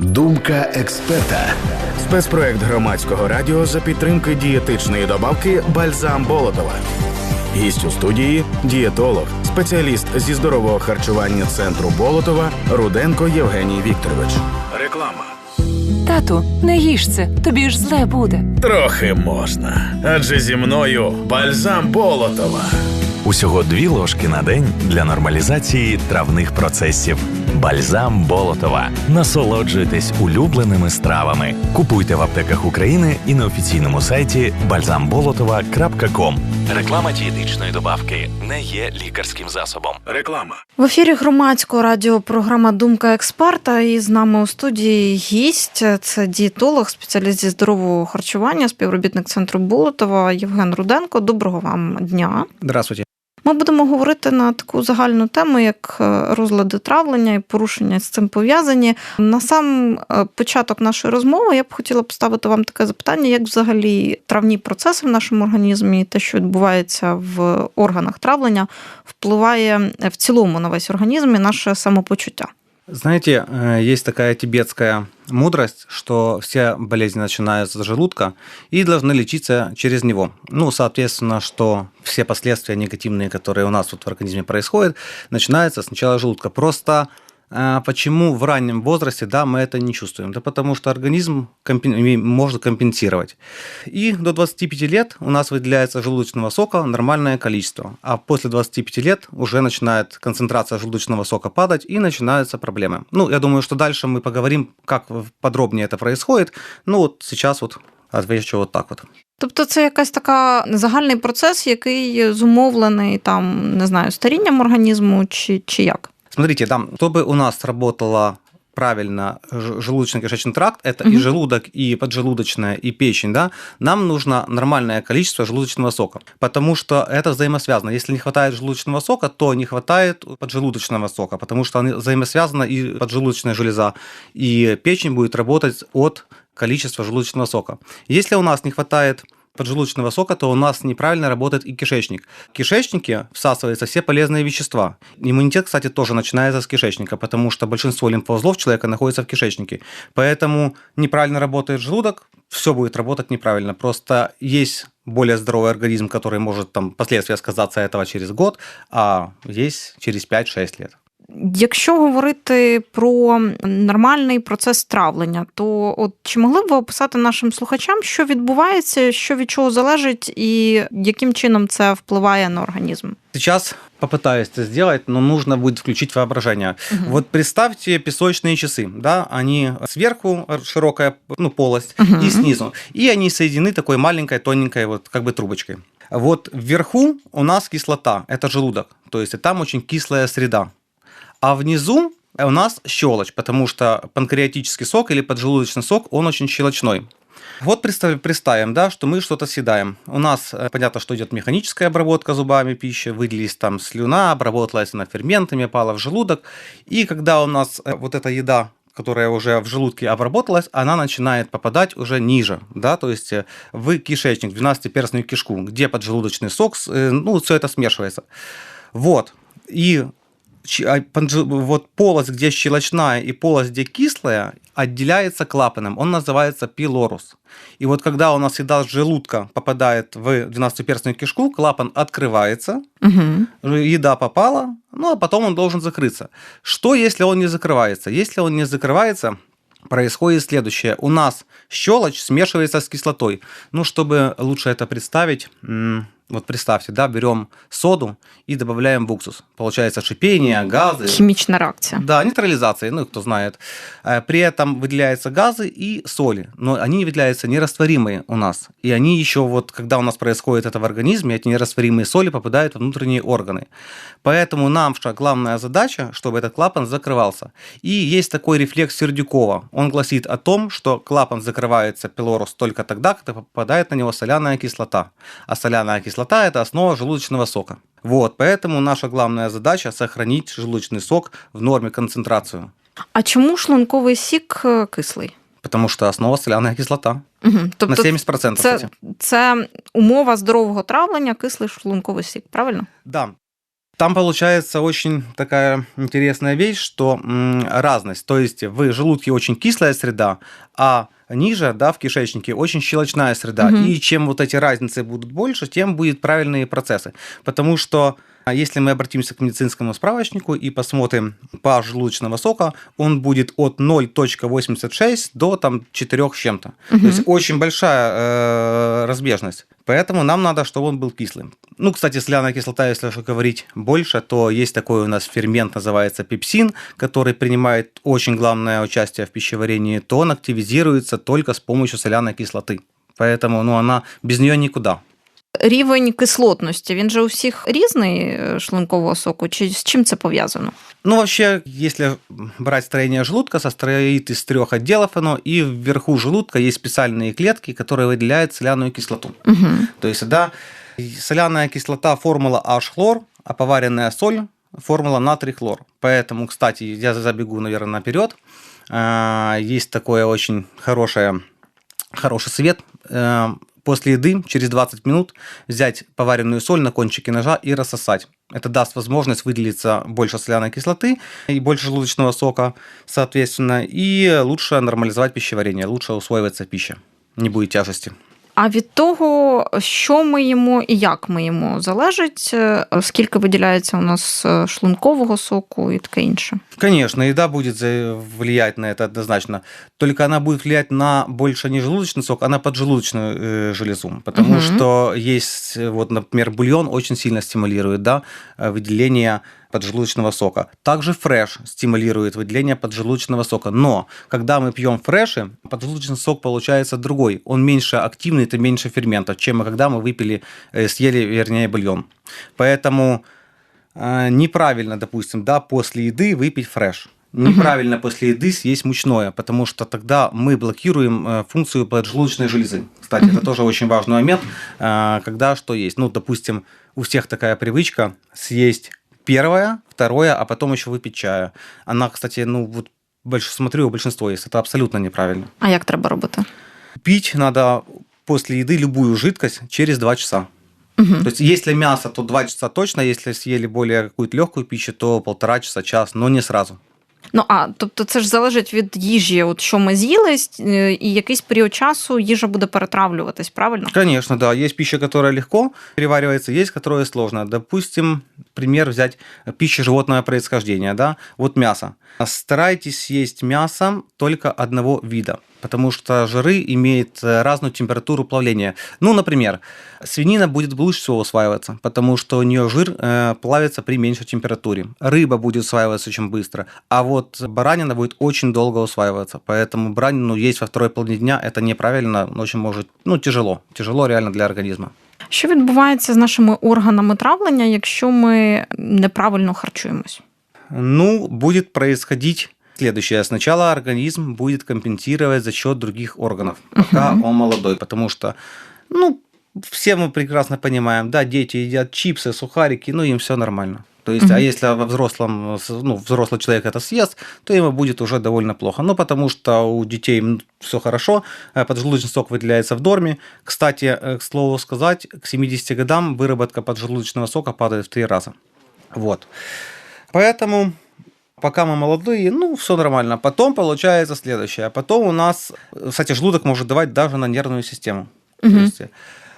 Думка експерта. Спецпроект громадського радіо за підтримки дієтичної добавки Бальзам Болотова. Гість у студії дієтолог, спеціаліст зі здорового харчування центру Болотова Руденко Євгеній Вікторович. Реклама. Тату, не їж це, тобі ж зле буде. Трохи можна. Адже зі мною бальзам Болотова. Усього дві ложки на день для нормалізації травних процесів. Бальзам Болотова. Насолоджуйтесь улюбленими стравами. Купуйте в аптеках України і на офіційному сайті balzambolotova.com. Реклама дієтичної добавки не є лікарським засобом. Реклама. В ефірі громадського радіо програма Думка експерта. І з нами у студії гість це дієтолог, спеціаліст зі здорового харчування, співробітник центру Болотова Євген Руденко. Доброго вам дня. Здравствуйте. Ми будемо говорити на таку загальну тему, як е, розлади травлення і порушення з цим пов'язані. На сам е, початок нашої розмови я б хотіла поставити вам таке запитання, як взагалі травні процеси в нашому організмі, те, що відбувається в органах травлення, впливає в цілому на весь організм і наше самопочуття. Знаете, э, есть такая тибетская мудрость, что все болезни начинаются с желудка и должны лечиться через него. Ну, соответственно, что все последствия негативные, которые у нас тут в организме происходят, начинаются сначала желудка. Просто Почему в раннем возрасте да, мы это не чувствуем? Да потому что организм компен... может компенсировать. И до 25 лет у нас выделяется желудочного сока нормальное количество. А после 25 лет уже начинает концентрация желудочного сока падать и начинаются проблемы. Ну, я думаю, что дальше мы поговорим, как подробнее это происходит. Ну, вот сейчас вот отвечу вот так вот. Тобто це якась така загальний процес, який зумовлений там, не знаю, старінням організму чи, чи як? Смотрите, там, чтобы у нас работала правильно желудочно-кишечный тракт, это угу. и желудок, и поджелудочная, и печень, да, нам нужно нормальное количество желудочного сока, потому что это взаимосвязано. Если не хватает желудочного сока, то не хватает поджелудочного сока, потому что они взаимосвязаны, и поджелудочная железа, и печень будет работать от количества желудочного сока. Если у нас не хватает поджелудочного сока, то у нас неправильно работает и кишечник. В кишечнике всасываются все полезные вещества. Иммунитет, кстати, тоже начинается с кишечника, потому что большинство лимфоузлов человека находится в кишечнике. Поэтому неправильно работает желудок, все будет работать неправильно. Просто есть более здоровый организм, который может там последствия сказаться этого через год, а есть через 5-6 лет. Якщо говорити про нормальний процес травлення, то от чи могли б ви описати нашим слухачам, що відбувається, що від чого залежить, і яким чином це впливає на організм? Сейчас попытаюсь это сделать, но нужно будет включить воображение. Угу. Вот представьте песочные часы, да, они сверху широкая ну, полость угу. и снизу, и они соединены такой маленькой тоненькой вот как бы трубочкой. Вот вверху у нас кислота, это желудок, то есть там очень кислая среда. А внизу у нас щелочь, потому что панкреатический сок или поджелудочный сок, он очень щелочной. Вот представим, представим, да, что мы что-то съедаем. У нас э, понятно, что идет механическая обработка зубами пищи, выделились там слюна, обработалась она ферментами, пала в желудок. И когда у нас э, вот эта еда которая уже в желудке обработалась, она начинает попадать уже ниже, да, то есть э, в кишечник, в 12-перстную кишку, где поджелудочный сок, ну, все это смешивается. Вот. И вот полость, где щелочная и полость, где кислая, отделяется клапаном. Он называется пилорус. И вот когда у нас еда с желудка попадает в 12-перстную кишку, клапан открывается, угу. еда попала, ну а потом он должен закрыться. Что, если он не закрывается? Если он не закрывается, происходит следующее. У нас щелочь смешивается с кислотой. Ну, чтобы лучше это представить, вот представьте, да, берем соду и добавляем в уксус. Получается шипение, газы. Химичная реакция. Да, нейтрализация, ну, кто знает. Э, при этом выделяются газы и соли, но они выделяются нерастворимые у нас. И они еще вот, когда у нас происходит это в организме, эти нерастворимые соли попадают в внутренние органы. Поэтому нам главная задача, чтобы этот клапан закрывался. И есть такой рефлекс Сердюкова. Он гласит о том, что клапан закрывается пилорус только тогда, когда попадает на него соляная кислота. А соляная кислота кислота – это основа желудочного сока. Вот, поэтому наша главная задача – сохранить желудочный сок в норме концентрацию. А чому шлунковий сік кислий? Потому что основа соляна кислота. Угу. Тобто На 70%. Це, кстати. це умова здорового травлення, кислий шлунковий сік, правильно? Да. Там получается очень такая интересная вещь, что разность. То есть в желудке очень кислая среда, а ниже, да, в кишечнике очень щелочная среда. Мгм. И чем вот эти разницы будут больше, тем будут правильные процессы. Потому что если мы обратимся к медицинскому справочнику и посмотрим pH желудочного сока, он будет от 0.86 до там, 4 с чем-то. То есть очень большая э, разбежность. Поэтому нам надо, чтобы он был кислым. Ну, кстати, соляная кислота, если уж говорить больше, то есть такой у нас фермент, называется пепсин, который принимает очень главное участие в пищеварении, то он активизируется только с помощью соляной кислоты. Поэтому ну, она без нее никуда. Рівень кислотності він же у всіх різний е, шлункового соку, чи з чим це пов'язано? Ну, вообще, если брать строение желудка, состоит из трех отделов оно, и вверху желудка есть специальные клетки, которые выделяют соляную кислоту. Угу. То есть, да, соляная кислота формула H-хлор, а поваренная соль формула натрий-хлор. Поэтому, кстати, я забегу, наверное, наперед. А, Есть такое очень хорошее, хороший совет. После еды через 20 минут взять поваренную соль на кончике ножа и рассосать. Это даст возможность выделиться больше соляной кислоты и больше желудочного сока, соответственно, и лучше нормализовать пищеварение, лучше усвоивается пища, не будет тяжести А від того, що ми їмо і як ми їмо, залежить, е, скільки виділяється у нас е, шлункового соку і таке інше. Конечно, еда будет за- влиять на это однозначно. Только она будет влиять на больше не желудочный сок, а на поджелудочную э, железу. Потому Мгм. что есть, э, вот, например, бульон очень сильно стимулирует да, э, выделение поджелудочного сока. Также фреш стимулирует выделение поджелудочного сока. Но когда мы пьем фреши, поджелудочный сок получается другой. Он меньше активный, это меньше ферментов, чем когда мы выпили, э, съели, вернее, бульон. Поэтому э, неправильно, допустим, да, после еды выпить фреш. Неправильно после еды съесть мучное, потому что тогда мы блокируем э, функцию поджелудочной железы. Кстати, это тоже очень важный момент, когда что есть. Ну, допустим, у всех такая привычка съесть первое, второе, а потом еще выпить чая. Она, кстати, ну вот больше смотрю, у большинства есть. Это абсолютно неправильно. А як треба робити? Пить надо после еды любую жидкость через 2 часа. Угу. То есть, если мясо, то 2 часа точно, если съели более какую-то легкую пищу, то полтора часа, час, но не сразу. Ну а тобто це ж залежить від їжі, от що ми з'їли, е, і якийсь період часу їжа буде перетравлюватись, правильно? Конечно, да. Есть пища, которая легко переваривается, есть, которая сложно. Допустим, пример взять пищи животного происхождения, да, вот мясо. Старайтесь есть мясо только одного вида, потому что жиры имеют э, разную температуру плавления. Ну, например, свинина будет лучше всего усваиваться, потому что у нее жир э, плавится при меньшей температуре. Рыба будет усваиваться очень быстро, а вот баранина будет очень долго усваиваться, поэтому баранину есть во второй половине дня, это неправильно, очень может, ну, тяжело, тяжело реально для организма. Що відбувається з нашими органами травлення, якщо ми неправильно харчуємось? Ну, буде происходить следующее. Сначала организм будет компенсировать за счет других органов, пока он молодой, потому что, ну, все мы прекрасно понимаем, да, дети едят чипсы, сухарики, ну, им все нормально. То есть, а Мгм. если во взрослом, ну, взрослый человек это съест, то ему будет уже довольно плохо. Ну, потому что у детей все хорошо, э, поджелудочный сок выделяется в норме. Кстати, э, к слову сказать, к 70 годам выработка поджелудочного сока падает в три раза. Вот. Поэтому пока мы молодые, ну, все нормально. Потом получается следующее. Потом у нас, кстати, желудок может давать даже на нервную систему. То Мгм. есть, э,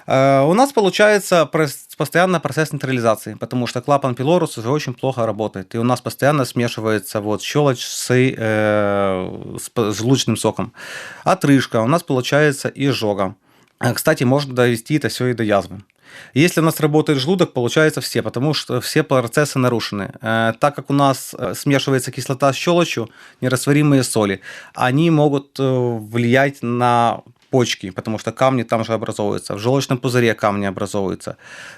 у нас получается постоянно процесс нейтрализации, потому что клапан пилорус уже очень плохо работает. И у нас постоянно смешивается вот щелочь с, э, с желудочным соком. Отрыжка. У нас получается изжога. А, Кстати, можно довести это все и до язвы. Если у нас работает желудок, получается все, потому что все процессы нарушены. Э, Так как у нас э, смешивается кислота с щелочью, нерастворимые соли, они могут э, влиять на почки, потому что камни там же образовываются. В желчном пузыре камни образовываются.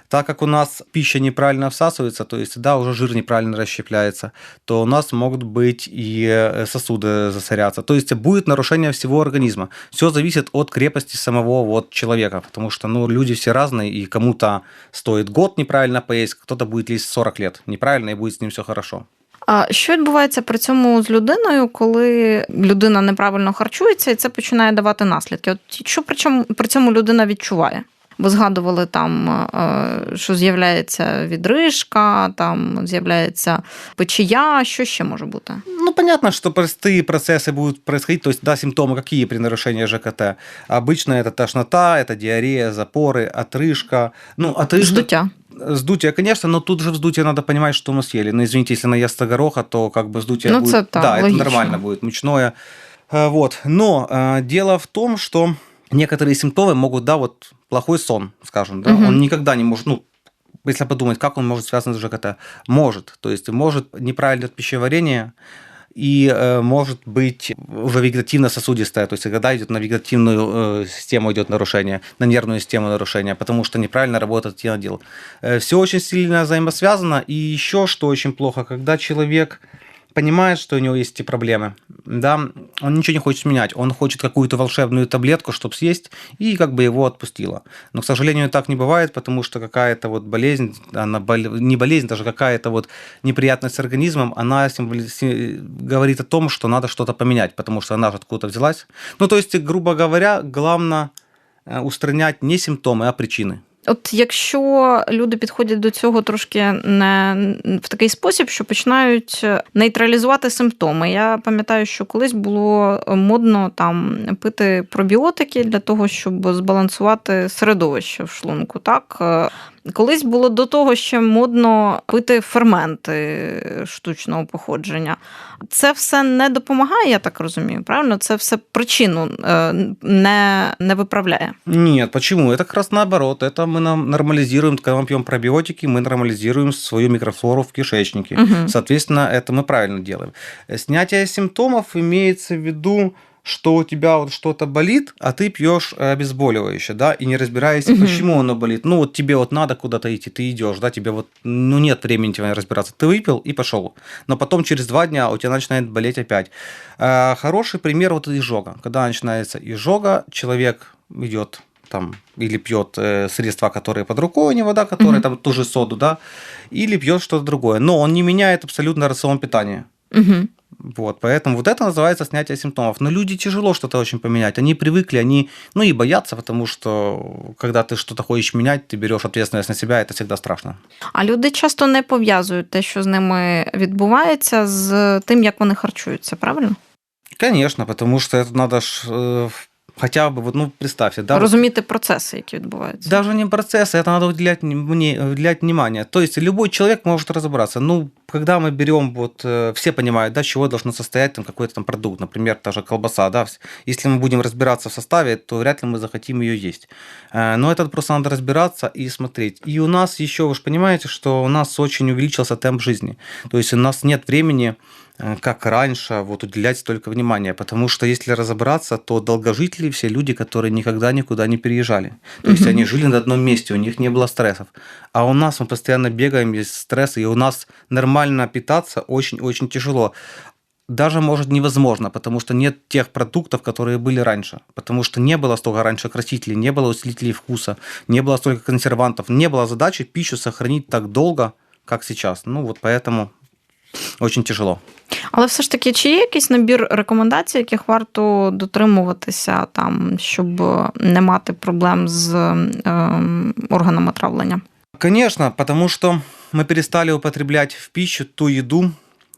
Так как у нас пища неправильно всасывается, то есть, да, уже жир неправильно расщепляется, то у нас могут быть и э, сосуды засоряться. То есть будет нарушение всего организма. Все зависит от крепости самого вот человека, потому что, ну, люди все разные, и кому-то стоит год неправильно поесть, кто-то будет есть 40 лет неправильно, и будет с ним все хорошо. А що відбувається при цьому з людиною, коли людина неправильно харчується, і це починає давати наслідки? От що при цьому, при цьому людина відчуває? Ви згадували там, е, що з'являється відрижка, там з'являється печія. Що ще може бути? Ну, понятно, что простые процессы будут происходить. То есть, да, симптомы какие при нарушении ЖКТ? Обычно это тошнота, это диарея, запоры, отрыжка. Ну, отрыжка... Здуття. Сдутие, конечно, но тут же вздутие надо понимать, что мы съели. Ну, извините, если наесться гороха, то как бы вздутие Ну, будет... это да, да, это логично. нормально будет, мучное. Э, Вот. Но э, дело в том, что некоторые симптомы могут, да, вот плохой сон, скажем, да, Мгм. он никогда не может, ну, если подумать, как он может связан с ЖКТ? Может. То есть может неправильное пищеварение, и э, может быть уже вегетативно-сосудистая, то есть когда идет на вегетативную э, систему идет нарушение, на нервную систему нарушение, потому что неправильно работает тенодил. Все очень сильно взаимосвязано, и еще что очень плохо, когда человек понимает, что у него есть эти проблемы, да, он ничего не хочет менять, он хочет какую-то волшебную таблетку, чтобы съесть, и как бы его отпустило. Но, к сожалению, так не бывает, потому что какая-то вот болезнь, она бол- не болезнь, даже какая-то вот неприятность с организмом, она символи- си- говорит о том, что надо что-то поменять, потому что она же откуда-то взялась. Ну, то есть, грубо говоря, главное э, устранять не симптомы, а причины. От якщо люди підходять до цього трошки не в такий спосіб, що починають нейтралізувати симптоми. Я пам'ятаю, що колись було модно там пити пробіотики для того, щоб збалансувати середовище в шлунку. Так Е, колись було до того ще модно пити ферменти штучного походження. Це все не допомагає, я так розумію. Правильно, це все причину е, не, не виправляє. Нет, почему? Это как раз наоборот. Это мы нам нормализируем, когда мы пьем пробиотики, мы нормализируем свою микрофлору в кишечнике. Мгм. Соответственно, это мы правильно делаем. Э, Снятие симптомов имеется в виду, что у тебя вот что-то болит, а ты пьешь э, обезболивающее, да, и не разбираешься, Мгм. почему оно болит. Ну, вот тебе вот надо куда-то идти, ты идешь, да, тебе вот, ну, нет времени тебе разбираться. Ты выпил и пошел. Но потом через два дня у тебя начинает болеть опять. Э, Хороший пример вот изжога. Когда начинается изжога, человек идет там или пьет э, средства, которые под рукой у него, да, которые Мгм. там ту же соду, да, или пьет что-то другое. Но он не меняет абсолютно рацион питания. Угу. Вот, поэтому вот это называется снятие симптомов. Но люди тяжело что-то очень поменять. Они привыкли, они, ну и боятся, потому что когда ты что-то хочешь менять, ты берешь ответственность на себя, это всегда страшно. А люди часто не пов'язують те, що з ними відбувається, з тим, як вони харчуються, правильно? Конечно, потому что это надо ж, э, хотя бы, вот, ну, представьте, да, вот Розуміти процеси, які відбуваються. Даже не процессы, это надо уделять, мне, уделять внимание. То есть любой человек может разобраться. Ну, когда мы берем, вот э, все понимают, да, с чего должен состоять там какой-то там продукт, например, та же колбаса, да. Если мы будем разбираться в составе, то вряд ли мы захотим ее есть. Э, Но это просто надо разбираться и смотреть. И у нас еще, вы же понимаете, что у нас очень увеличился темп жизни. То есть у нас нет времени э, как раньше, вот уделять столько внимания. Потому что если разобраться, то долгожители все люди, которые никогда никуда не переезжали. То есть они жили на одном месте, у них не было стрессов. А у нас мы постоянно бегаем, есть стресс, и у нас нормально питаться очень-очень тяжело. Даже, может, невозможно, потому что нет тех продуктов, которые были раньше. Потому что не было столько раньше красителей, не было усилителей вкуса, не было столько консервантов, не было задачи пищу сохранить так долго, как сейчас. Ну вот поэтому очень тяжело. Але все ж таки, чи є якийсь набір рекомендацій, яких варто дотримуватися, там, щоб не мати проблем з ем, органами травлення? Конечно, потому что мы перестали употреблять в пищу ту еду,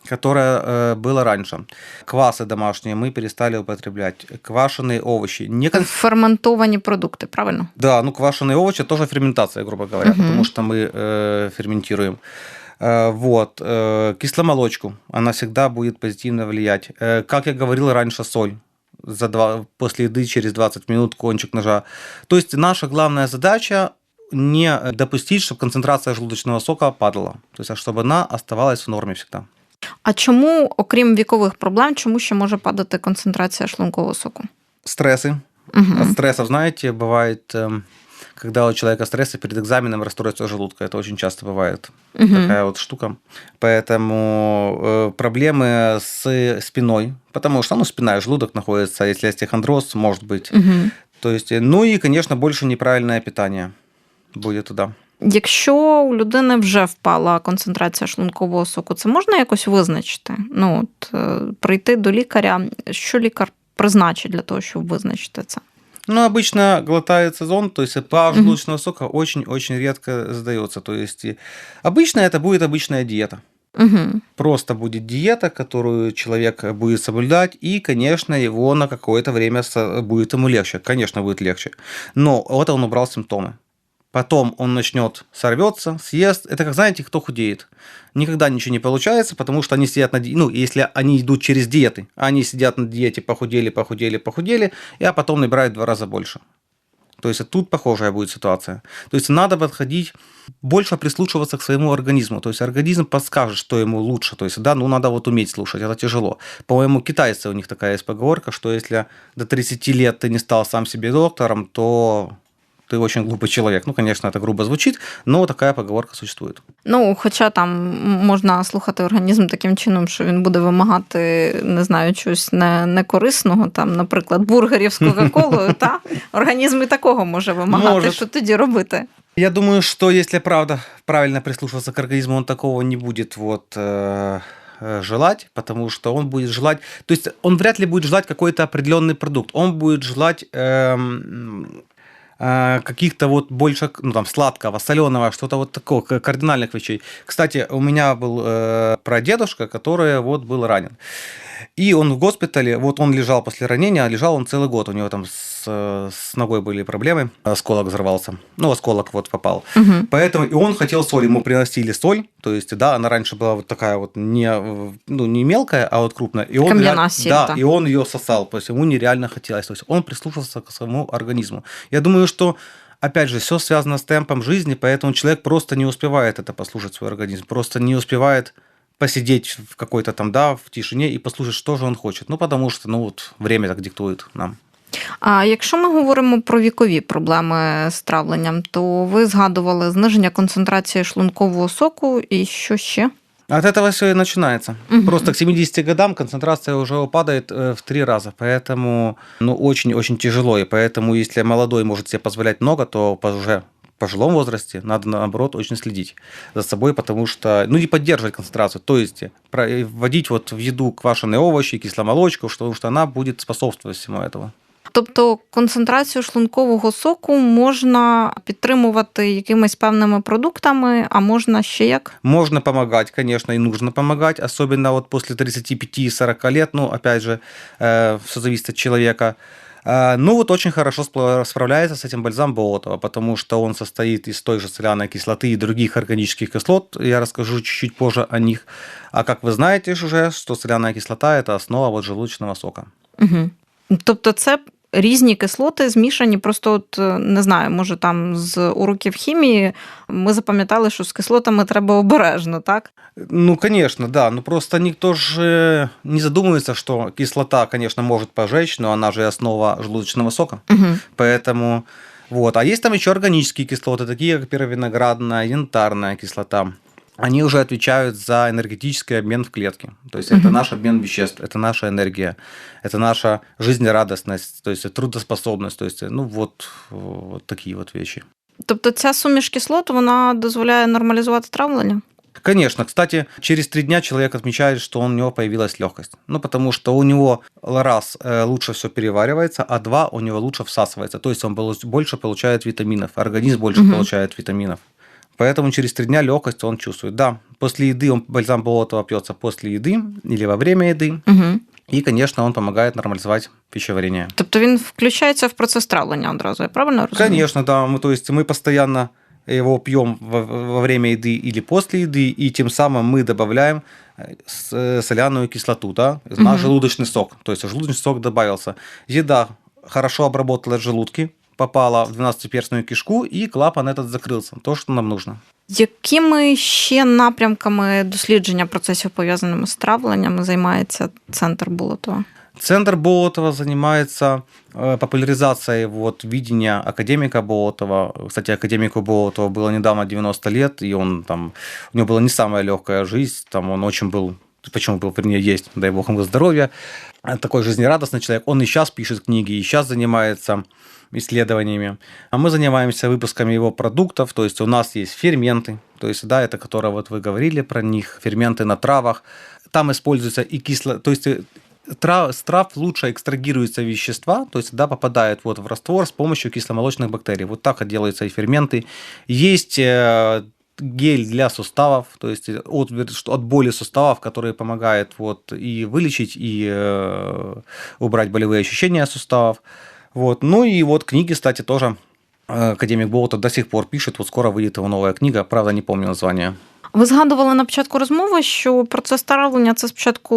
которая э, была раньше. Квасы домашние мы перестали употреблять. Квашеные овощи. Не кон- Ферментовані продукти, правильно? Да, ну квашеные овощи тоже ферментация, грубо говоря, Мгм. потому что мы э, ферментируем. Э, вот. Э, кисломолочку, она всегда будет позитивно влиять. Э, как я говорил раньше, соль. За два, после еды через 20 минут кончик ножа. То есть наша главная задача не допустить, чтобы концентрация желудочного сока падала. То есть, а чтобы она оставалась в норме всегда. А чому, окрім вікових проблем, чому ще може падати концентрація шлункового соку? Стрессы. Угу. От стрессов, знаете, бывает, эм, когда у человека стрессы перед экзаменом расстройство желудка. Это очень часто бывает. такая вот штука. Поэтому э, проблемы с спиной, потому что ну, спина и желудок находятся, если остеохондроз, может быть. Угу. То есть, э, ну и, конечно, больше неправильное питание будет туда. Якщо у людини вже впала концентрація шлункового соку, це можна якось визначити? Ну, от, е, прийти до лікаря, що лікар призначить для того, щоб визначити це? Ну, обычно глотается зон, то есть pH желудочного сока очень-очень редко сдается. То есть обычно это будет обычная диета. Угу. Просто будет диета, которую человек будет соблюдать, и, конечно, его на какое-то время будет ему легче. Конечно, будет легче. Но вот он убрал симптомы. Потом он начнет сорвется, съест. Это как знаете, кто худеет. Никогда ничего не получается, потому что они сидят на ди- ну, если они идут через диеты, они сидят на диете, похудели, похудели, похудели, а потом набирают в два раза больше. То есть тут похожая будет ситуация. То есть надо подходить, больше прислушиваться к своему организму. То есть организм подскажет, что ему лучше. То есть, да, ну надо вот уметь слушать, это тяжело. По-моему, китайцы, у них такая есть поговорка, что если до 30 лет ты не стал сам себе доктором, то ты очень глупый человек. Ну, конечно, это грубо звучит, но такая поговорка существует. Ну, хоча там можна слухати організм таким чином, що він буде вимагати, не знаю, чогось не, некорисного, там, наприклад, бургерів з Кока-Колою, та організм і такого може вимагати, Може. що тоді робити. Я думаю, что если правда правильно прислушиваться к организму, он такого не будет вот э, э, желать, потому что он будет желать, то есть он вряд ли будет желать какой-то определенный продукт, он будет желать эм, э, каких-то вот больше, ну там, сладкого, соленого, что-то вот такого, кардинальных вещей. Кстати, у меня был э, прадедушка, который вот был ранен. И он в госпитале, вот он лежал после ранения, лежал он целый год, у него там с, с ногой были проблемы, осколок взорвался, ну, осколок вот попал. Угу. Поэтому и он хотел соль, ему приносили соль, то есть, да, она раньше была вот такая вот не, ну, не мелкая, а вот крупная. И он реаль- Да, и он ее сосал, то есть ему нереально хотелось. То есть он прислушивался к своему организму. Я думаю, что Опять же, все связано с темпом жизни, поэтому человек просто не успевает это послушать свой организм, просто не успевает посидеть в какой-то там, да, в тишине и послушать, что же он хочет. Ну, потому что, ну, вот время так диктует нам. А якщо ми говоримо про вікові проблеми з травленням, то ви згадували зниження концентрації шлункового соку і що ще? От этого все и начинается. Мгм. Просто к 70 годам концентрация уже падает э, в три раза, поэтому ну, очень-очень тяжело. И поэтому, если молодой может себе позволять много, то по уже пожилом возрасте надо, наоборот, очень следить за собой, потому что, ну, не поддерживать концентрацию, то есть вводить вот в еду квашеные овощи, кисломолочку, потому что она будет способствовать всему этому. Тобто концентрацію шлункового соку можна підтримувати якимись певними продуктами, а можна ще як? Можно помогать, конечно, и нужно помогать, особенно вот после 35-40 лет, ну, опять же, все зависит от человека. Э, Ну, вот очень хорошо справляется с этим бальзам Болотова, потому что он состоит из той же соляной кислоты и других органических кислот. Я расскажу чуть-чуть позже о них. А как вы знаете уже, что соляная кислота – это основа вот желудочного сока. Угу. Тобто це різні кислоти змішані, просто от е, не знаю, може там з уроків хімії ми запам'ятали, що з кислотами треба обережно, так? Ну, конечно, да. Ну, просто никто же не задумывается, что кислота, конечно, может пожечь, но она же основа желудочного сока. Угу. Поэтому вот. А есть там еще органические кислоты, такие как первовиноградная, янтарная кислота. Они уже отвечают за энергетический обмен в клетке. То есть это Мгм. наш обмен веществ, это наша энергия, это наша жизнерадостность, то есть трудоспособность. То есть, ну вот, вот такие вот вещи. Тобто ця суміш кислот вона дозволяє нормалізувати травлення? Конечно, кстати, через три дня человек отмечает, что у него появилась легкость. Ну, потому что у него раз э, лучше все переваривается, а два у него лучше всасывается. То есть он болу- больше получает витаминов, организм больше Мгм. получает витаминов. Поэтому через три дня легкость он чувствует. Да, после еды он бальзам болотова пьется после еды или во время еды. Угу. И, конечно, он помогает нормализовать пищеварение. Тобто він включається в процес травлення одразу, я правильно розумію? Конечно, да. Мы, то есть мы постоянно его пьем во, во время еды или после еды, и тем самым мы добавляем э, с- э, соляную кислоту, да, наш Мгм. желудочный сок. То есть желудочный сок добавился. Еда хорошо обработала желудки, попала в 12-перстную кишку, и клапан этот закрылся. То, что нам нужно. Якими ще напрямками дослідження процесів пов'язаними з травленням займається центр Болотова? Центр Болотова занимается э, популяризацией вот, видения академика Болотова. Кстати, академику Болотова было недавно 90 лет, и он там, у него была не самая легкая жизнь, там он очень был, почему был, вернее, есть, дай бог ему здоровья, А такой жизнерадостный человек. Он и сейчас пишет книги, и сейчас занимается исследованиями. А мы занимаемся выпусками его продуктов, то есть у нас есть ферменты, то есть, да, это которые вот вы говорили про них, ферменты на травах. Там используется и кисло, то есть э, трав, с трав лучше экстрагируются вещества, то есть да, попадают вот в раствор с помощью кисломолочных бактерий. Вот так делаются и ферменты. Есть э, гель для суставов, то есть от, от боли суставов, который помогает вот и вылечить, и э, убрать болевые ощущения суставов. Вот. Ну и вот книги, кстати, тоже э, академик Болотов до сих пор пишет, вот скоро выйдет его новая книга, правда, не помню название. Ви згадували на початку розмови, що процес травлення це спочатку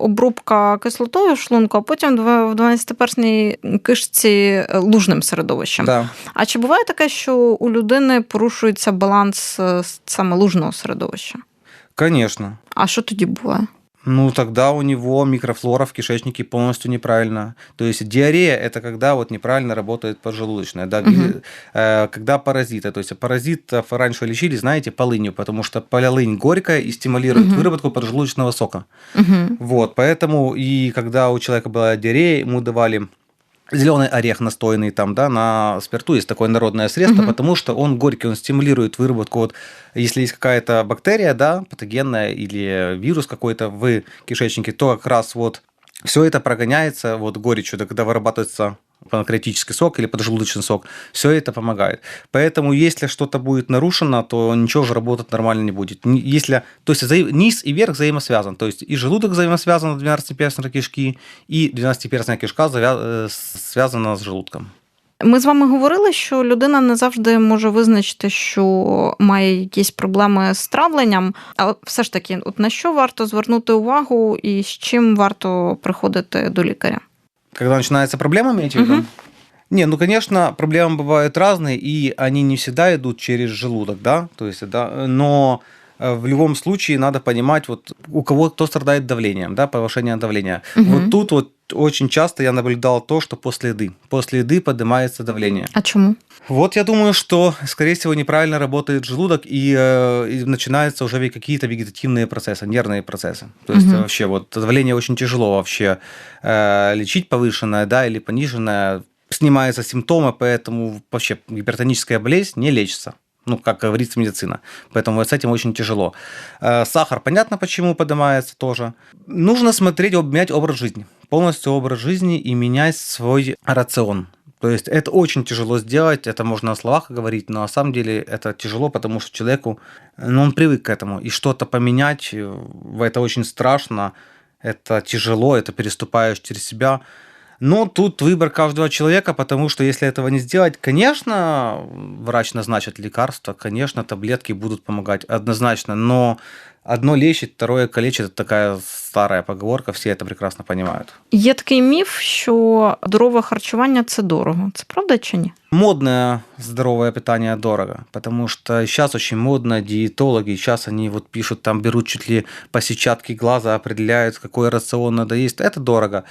обробка кислотою шлунку, а потім в 12-персній кишці лужним середовищем. Да. А чи буває таке, що у людини порушується баланс саме лужного середовища? Конечно. А що тоді буває? Ну, тогда у него микрофлора в кишечнике полностью неправильно. То есть диарея – это когда вот неправильно работает поджелудочная. Да? Угу. Э, когда паразиты. То есть паразитов раньше лечили, знаете, полынью, потому что полынь горькая и стимулирует угу. выработку поджелудочного сока. Угу. Вот, поэтому и когда у человека была диарея, ему давали зеленый орех настойный там, да, на спирту есть такое народное средство, угу. потому что он горький, он стимулирует выработку, вот, если есть какая-то бактерия, да, патогенная или вирус какой-то в кишечнике, то как раз вот все это прогоняется вот горечью, когда вырабатывается панкреатический сок или поджелудочный сок, все это помогает. Поэтому, если что-то будет нарушено, то ничего же работать нормально не будет. Если, то есть низ и верх взаимосвязан. То есть и желудок взаимосвязан с 12-перстной кишки, і 12-перстна кишка э, связана з желудком. Ми з вами говорили, що людина не завжди може визначити, що має якісь проблеми з травленням, але все ж таки, от на що варто звернути увагу і з чим варто приходити до лікаря? Когда начинается проблема, имеете в виду? Угу. Не, ну, конечно, проблемы бывают разные, и они не всегда идут через желудок, да, то есть, да, но э, в любом случае надо понимать, вот у кого кто страдает давлением, да, повышение давления. Угу. Вот тут вот очень часто я наблюдал то, что после еды. После еды поднимается давление. А чему? Вот я думаю, что, скорее всего, неправильно работает желудок и, э, и начинаются уже какие-то вегетативные процессы, нервные процессы. То есть угу. вообще вот давление очень тяжело вообще э, лечить повышенное, да, или пониженное. Снимаются симптомы, поэтому вообще гипертоническая болезнь не лечится ну, как говорится, медицина. Поэтому с этим очень тяжело. Э, сахар, понятно, почему поднимается тоже. Нужно смотреть, менять образ жизни. Полностью образ жизни и менять свой рацион. То есть это очень тяжело сделать, это можно на словах говорить, но на самом деле это тяжело, потому что человеку, ну, он привык к этому. И что-то поменять, э, это очень страшно, это тяжело, это переступаешь через себя. Но тут выбор каждого человека, потому что если этого не сделать, конечно, врач назначит лекарства, конечно, таблетки будут помогать однозначно, но одно лечить, второе калечить – это такая старая поговорка, всі це прекрасно розуміють. Є такий міф, що здорове харчування це дорого. Це правда чи ні? Модное здоровое питание дорого, потому что сейчас очень модно диетологи, сейчас они вот пишут, там берут чуть ли по сетчатке глаза, определяют, какой рацион надо есть. Это дорого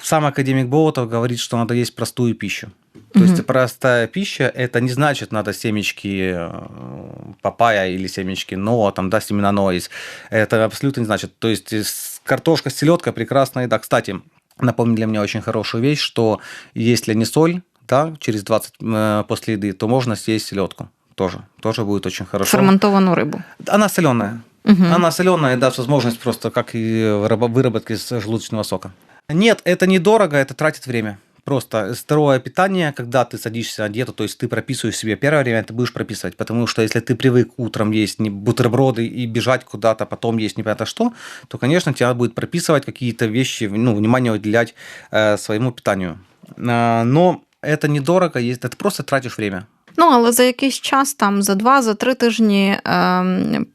сам академик Болотов говорит, что надо есть простую пищу. То угу. есть простая пища это не значит надо семечки э, папая или семечки но там да семена но есть. Это абсолютно не значит. То есть картошка, селедка прекрасная еда. Кстати, напомнили мне очень хорошую вещь, что если не соль, да, через 20 э, после еды, то можно съесть селедку тоже. Тоже будет очень хорошо. Ферментованную рыбу. Она соленая. Угу. Она соленая даст возможность просто как и выработки желудочного сока. Нет, это недорого, это тратит время. Просто здоровое питание, когда ты садишься на диету, то есть ты прописываешь себе первое время, ты будешь прописывать. Потому что если ты привык утром есть бутерброды и бежать куда-то, потом есть непонятно что, то, конечно, надо будет прописывать какие-то вещи, ну, внимание уделять э, своему питанию. Э, но это недорого, это просто тратишь время. Ну, але за якийсь час, там за два, за три тижні е,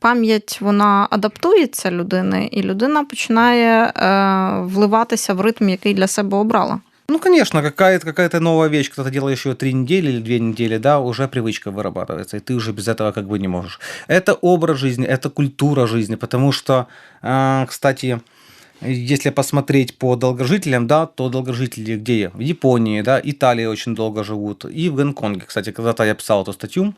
пам'ять вона адаптується людини, і людина починає е, вливатися в ритм, який для себе обрала. Ну, конечно, какая-то какая новая вещь, когда ты делаешь ее три недели или две недели, да, уже привычка вырабатывается, и ты уже без этого как бы не можешь. Это образ жизни, это культура жизни, потому что, э, кстати, если посмотреть по долгожителям, да, то долгожители где? В Японии, да, Италии очень долго живут, и в Гонконге. Кстати, когда-то я писал эту статью,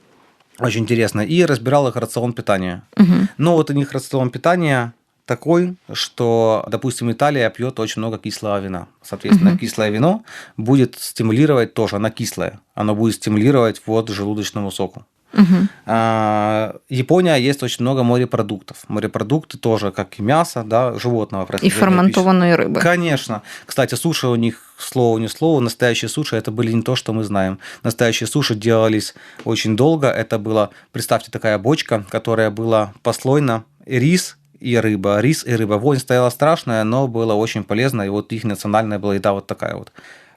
очень интересно, и разбирал их рацион питания. Угу. Но вот у них рацион питания такой, что, допустим, Италия пьет очень много кислого вина. Соответственно, угу. кислое вино будет стимулировать тоже, оно кислое, оно будет стимулировать вот желудочному соку. Угу. А, Япония есть очень много морепродуктов. Морепродукты тоже, как и мясо, да, животного происхождения ферментованої риби. пищи. Конечно. Кстати, суши у них, слово не слово, настоящие суши это были не то, что мы знаем. Настоящие суши делались очень долго. Это было, представьте, такая бочка, которая была послойна рис и рыба. Рис и рыба. Вонь стояла страшная, но было очень полезно. И вот их национальная была еда вот такая вот.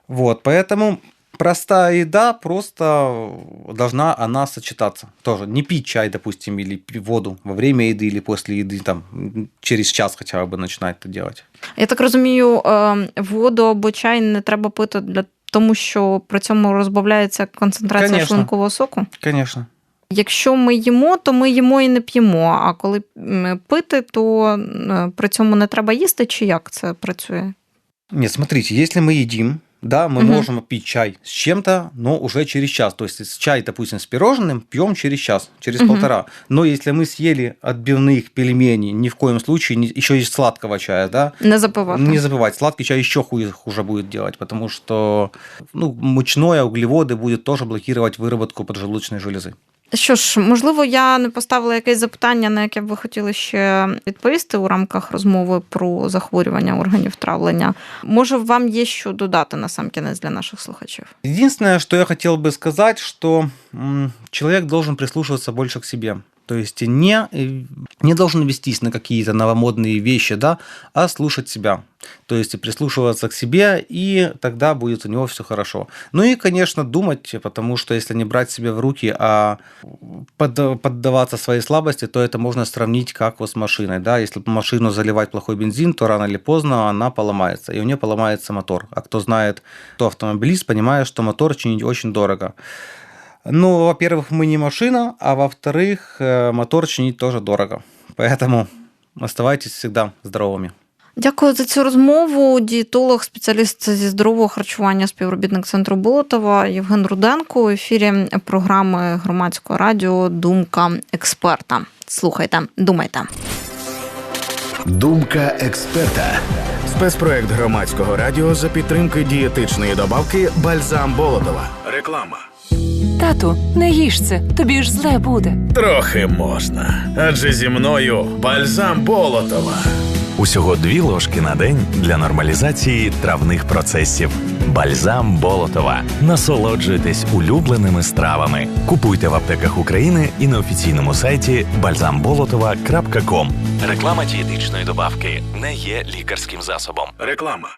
Вот, поэтому простая еда просто должна она сочетаться. Тоже не пить чай, допустим, или пить воду во время еды или после еды, там, через час хотя бы начинать это делать. Я так розумію, е, воду або чай не треба пити для тому, що при цьому розбавляється концентрація Конечно. шлункового соку. Конечно. Якщо ми їмо, то ми їмо і не п'ємо. А коли м, пити, то е, при цьому не треба їсти, чи як це працює? Нет, смотрите, если мы едим, да, мы Мгм. можем пить чай с чем-то, но уже через час. То есть чай, допустим, с пирожным пьем через час, через Мгм. полтора. Но если мы съели отбивных пельменей, ни в коем случае, еще и сладкого чая, да, Не запивати. не забывать, сладкий чай еще хуже, хуже будет делать, потому что ну, мучное, углеводы будет тоже блокировать выработку поджелудочной железы. Що ж, можливо, я не поставила якесь запитання, на яке б ви хотіли ще відповісти у рамках розмови про захворювання органів травлення. Може, вам є що додати на сам кінець для наших слухачів? Единственное, что я хотел бы сказать, что чоловік должен прислушиваться больше к себе. То есть не, не должен вестись на какие-то новомодные вещи, да, а слушать себя. То есть прислушиваться к себе, и тогда будет у него все хорошо. Ну и, конечно, думать, потому что если не брать себя в руки, а под- поддаваться своей слабости, то это можно сравнить как вот с машиной. Да? Если машину заливать плохой бензин, то рано или поздно она поломается, и у нее поломается мотор. А кто знает, кто автомобилист, понимает, что мотор чинить очень дорого. Ну, во-первых, мы не машина, а во-вторых, э, мотор чинить тоже дорого. Поэтому оставайтесь всегда здоровыми. Дякую за цю розмову. Дієтолог, спеціаліст зі здорового харчування, співробітник центру Болотова Євген Руденко у ефірі програми громадського радіо Думка експерта. Слухайте, думайте. Думка експерта. Спецпроект громадського радіо за підтримки дієтичної добавки Бальзам Болотова. Реклама. Тату, не їж це, тобі ж зле буде. Трохи можна. Адже зі мною Бальзам Болотова. Усього дві ложки на день для нормалізації травних процесів. Бальзам Болотова. Насолоджуйтесь улюбленими стравами. Купуйте в аптеках України і на офіційному сайті balzambolotova.com. Реклама дієтичної добавки не є лікарським засобом. Реклама.